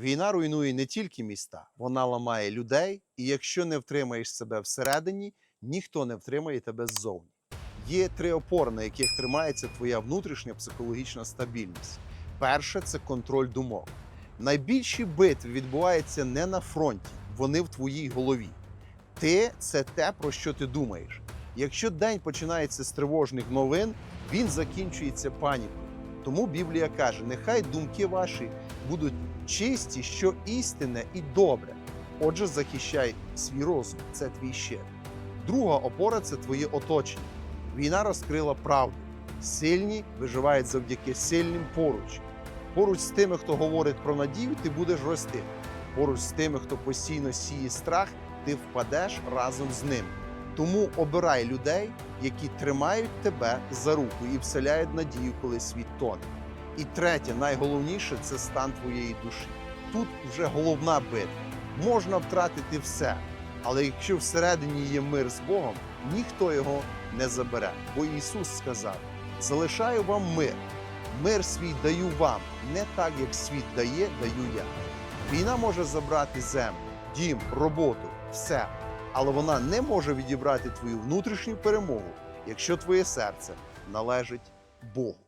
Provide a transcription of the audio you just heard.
Війна руйнує не тільки міста, вона ламає людей, і якщо не втримаєш себе всередині, ніхто не втримає тебе ззовні. Є три опори, на яких тримається твоя внутрішня психологічна стабільність. Перше це контроль думок. Найбільші битви відбуваються не на фронті, вони в твоїй голові. Ти це те, про що ти думаєш. Якщо день починається з тривожних новин, він закінчується панікою. Тому Біблія каже: нехай думки ваші будуть чисті, що істинне і добре. Отже, захищай свій розум, це твій щит. Друга опора це твоє оточення. Війна розкрила правду. Сильні виживають завдяки сильним поруч. Поруч з тими, хто говорить про надію, ти будеш рости. Поруч з тими, хто постійно сіє страх, ти впадеш разом з ним. Тому обирай людей, які тримають тебе за руку і вселяють надію, коли світ тоне. І третє, найголовніше це стан твоєї душі. Тут вже головна битва. Можна втратити все, але якщо всередині є мир з Богом, ніхто його не забере. Бо Ісус сказав: залишаю вам мир. Мир свій даю вам, не так, як світ дає, даю я. Війна може забрати землю, дім, роботу, все, але вона не може відібрати твою внутрішню перемогу, якщо твоє серце належить Богу.